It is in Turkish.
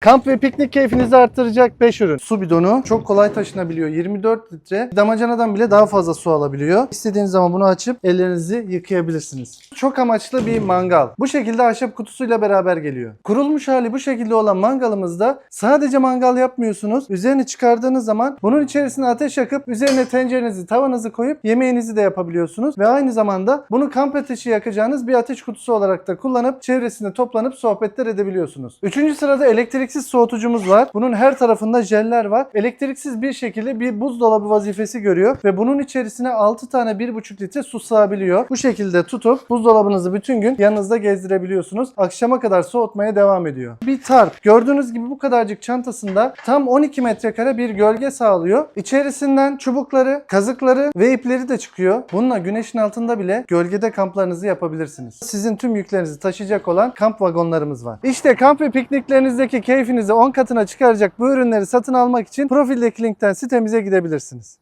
Kamp ve piknik keyfinizi arttıracak 5 ürün. Su bidonu çok kolay taşınabiliyor. 24 litre. Damacanadan bile daha fazla su alabiliyor. İstediğiniz zaman bunu açıp ellerinizi yıkayabilirsiniz. Çok amaçlı bir mangal. Bu şekilde ahşap kutusuyla beraber geliyor. Kurulmuş hali bu şekilde olan mangalımızda sadece mangal yapmıyorsunuz. Üzerini çıkardığınız zaman bunun içerisine ateş yakıp üzerine tencerenizi, tavanızı koyup yemeğinizi de yapabiliyorsunuz. Ve aynı zamanda bunu kamp ateşi yakacağınız bir ateş kutusu olarak da kullanıp çevresinde toplanıp sohbetler edebiliyorsunuz. Üçüncü sırada elektriksiz soğutucumuz var. Bunun her tarafında jeller var. Elektriksiz bir şekilde bir buzdolabı vazifesi görüyor ve bunun içerisine 6 tane 1,5 litre su sığabiliyor. Bu şekilde tutup buzdolabınızı bütün gün yanınızda gezdirebiliyorsunuz. Akşama kadar soğutmaya devam ediyor. Bir tarp. Gördüğünüz gibi bu kadarcık çantasında tam 12 metrekare bir gölge sağlıyor. İçerisinden çubukları, kazıkları ve ipleri de çıkıyor. Bununla güneşin altında bile gölgede kamplarınızı yapabilirsiniz. Sizin tüm yüklerinizi taşıyacak olan kamp vagonlarımız var. İşte kamp ve pikniklerinizdeki keyfinizi 10 katına çıkaracak bu ürünleri satın almak için profildeki linkten sitemize gidebilirsiniz.